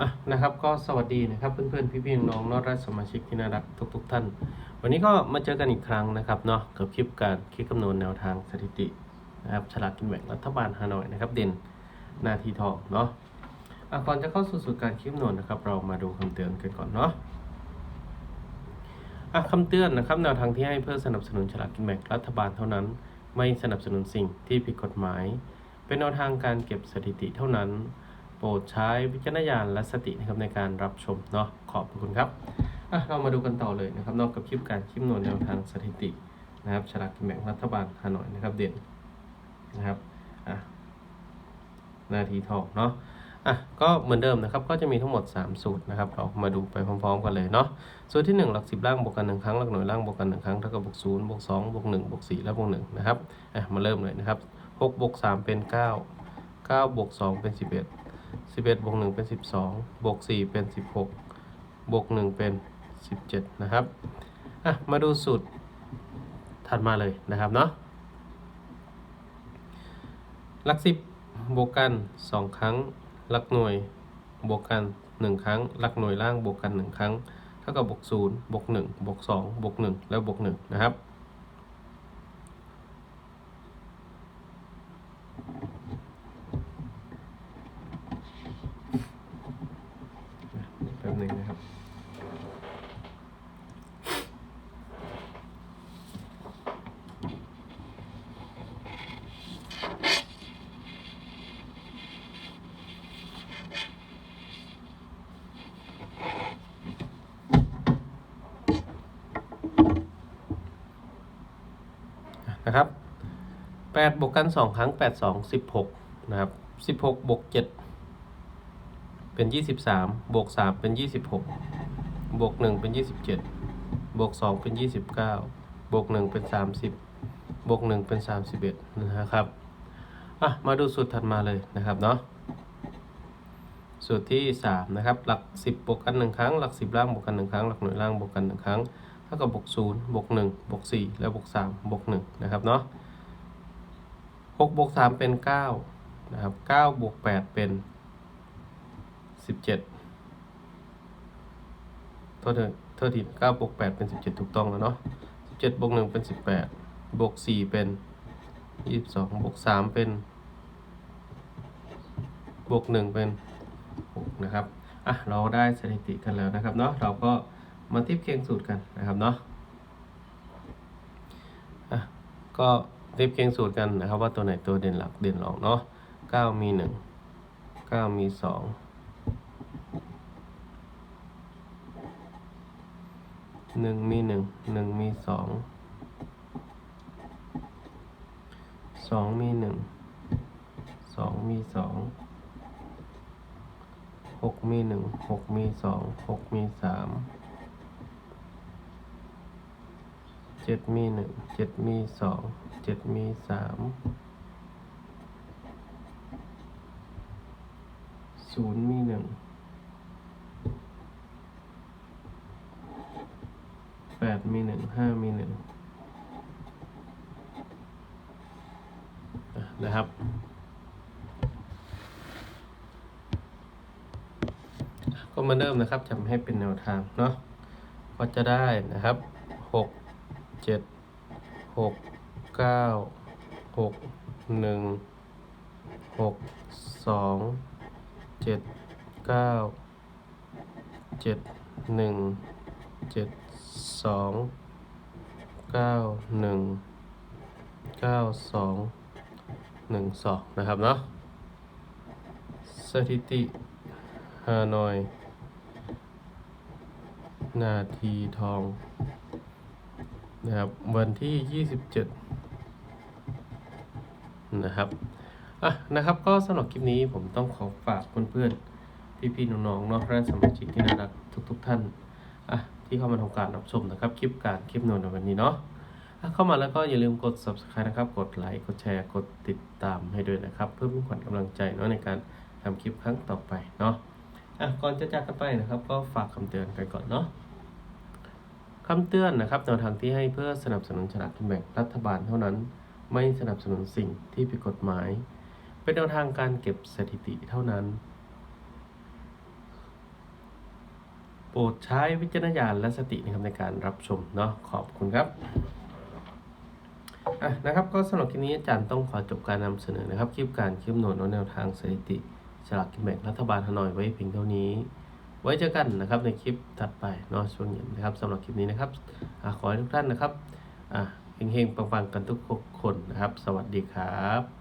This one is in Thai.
อะนะครับก็สวัสดีนะครับเพื่อนๆพี่ๆน้องนอรัฐสมาชิกที่น่ารักทุก ๆ ท่าน วันนี้ก็มาเจอกันอีกครั้งนะครับเนาะกับคลิปการคิดคำนวณแนวทางสถิตินะครับฉลากกินแบ่งรัฐบาลฮานอยนะครับเด่นนาทีทองเนาะอะก่อนจะเข้าสู่สู่การคิดคำนวณนะครับ เรามาดูคำเตือนกันก่อนเนาะอะคำเตือนนะครับแนวทางที่ให้เพื่อสนับสนุนฉลากกินแบ่งรัฐบาลเท่านั้น ไม่สนับสนุนสิ่งที่ผิดกฎหมาย เป็นแนวทางการเก็บสถิติเท่านั้น โปรดใช้วิจารณญาณและสตินะครับในการรับชมเนาะขอบคุณครับอะเรามาดูกันต่อเลยนะครับนอกกับคลิปการคลิปนวณแนวทางสถิตินะครับฉลากกินแบ่งรัฐบาลฮานอยนะครับเด่นนะครับอะนาทีทองเนาะอะก็เหมือนเดิมนะครับก็จะมีทั้งหมด 3 สูตรนะครับเรามาดูไปพร้อมๆกันเลยเนาะสูตรที่ 1 หลัก 10 ล่างบวกกัน 1 ครั้งหลักหน่วยล่างบวกกัน 1 ครั้งเท่ากับบวก0บวก2บวก1บวก4และบวก1นะครับอะมาเริ่มเลยนะครับ6บวก3เป็น9 9บวก2เป็น11 11บวก1เป็น 12 บวก 4 เป็น 16 บวก 1 เป็น 17 นะครับ อะ มาดูสูตรถัดมาเลยนะครับเนาะหลัก 10 บวกกัน 2 ครั้งหลักหน่วย บวกกัน 1 ครั้งหลักหน่วยล่างบวกกัน 1 ครั้ง เท่ากับบวก0บวก1บวก2บวก1 แล้วบวก1นะครับแป๊บหนึงนะครับ นะครับแปดบวกกันสองครั้งแปดสองสิบหกนะครับสิบหกบวกเจ็ดเป็นยี่สิบสามบวกสามเป็นยี่สิบหกบวกหนึ่งเป็นยี่สิบเจ็ดบวกสองเป็นยี่สิบเก้าบวกหนึ่งเป็นสามสิบบวกหนึ่งเป็นสามสิบเอ็ดนะครับ อะ มาดูสูตรถัดมาเลยนะครับเนาะสูตรที่สามนะครับ หลักสิบบวกกันหนึ่งครั้ง หลักสิบล่างบวกกันหนึ่งครั้ง หลักหน่วยล่างบวกกันหนึ่งครั้ง ท่ากับบวกศูนย์บวกหนึ่งบวกสี่แล้วบวกสามบวกหนึ่งนะครับเนาะหกบวกสามเป็นเก้านะครับเก้าบวกแปดเป็นสิบเจ็ดโทษเถอะโทษทีเก้าบวกแปดเป็นสิบเจ็ดถูกต้องแล้วเนาะสิบเจ็ดบวกหนึ่งเป็นสิบแปดบวกสี่เป็นยี่สิบสองบวกสามเป็นบวกหนึ่งเป็นหกนะครับอะเราได้สถิติกันแล้วนะครับเนาะเราก็ มาเทียบเคียงสูตรกันนะครับเนาะอะก็เทียบเคียงสูตรกันนะครับ ว่าตัวไหนตัวเด่นหลักเด่นรองเนาะเก้ามีหนึ่งเก้ามีสองหนึ่งมีหนึ่งหนึ่งมีสองสองมีหนึ่งสองมีสองหกมีหนึ่งหกมีสองหกมีสามเจ็ดมีหนึ่งเจ็ดมีสองเจ็ดมีสามศูนย์มีหนึ่งแปดมีหนึ่งห้ามีหนึ่งนะครับ ก็มาเริ่มนะครับจำให้เป็นแนวทางเนาะก็จะได้นะครับหก เจ็ดหกเก้าหกหนึ่งหกสองเจ็ดเก้าเจ็ดหนึ่งเจ็ดสองเก้าหนึ่งเก้าสองหนึ่งสองนะครับเนาะสถิติฮานอย นาทีทอง นะครับวันที่ 27 นะครับอะนะครับก็สำหรับคลิปนี้ผมต้องขอฝากเพื่อนๆพี่ๆน้องๆเนาะและสมาชิกที่น่ารักทุกๆท่านอะที่เข้ามาทำการรับชมนะครับคลิปการคลิปโนนในวันนี้เนาะอะเข้ามาแล้วก็อย่าลืมกด subscribe นะครับ กดไลค์ กดแชร์ กดติดตามให้ด้วยนะครับ เพื่อเป็นขวัญกำลังใจเนาะในการทำคลิปครั้งต่อไปเนาะอะก่อนจะจากกันไปนะครับ ก็ฝากคำเตือนไปก่อนเนาะ คำเตือนนะครับแนวทางที่ให้เพื่อสนับสนุนฉลากกินแบ่งรัฐบาลเท่านั้น ไม่สนับสนุนสิ่งที่ผิดกฎหมาย เป็นแนวทางการเก็บสถิติเท่านั้น โปรดใช้วิจารณญาณและสตินะครับในการรับชมเนาะขอบคุณครับอะนะครับก็สำหรับคลิปนี้อาจารย์ต้องขอจบการนำเสนอนะครับคลิปการคลิปหน่วยแนวทางสถิติฉลากกินแบ่งรัฐบาลฮานอยไว้เพียงเท่านี้ ไว้เจอกันนะครับในคลิปถัดไปเนาะช่วงเย็นนะครับสำหรับคลิปนี้นะครับอขอให้ทุกท่านนะครับเฮงๆปังๆกันทุกคนนะครับ สวัสดีครับ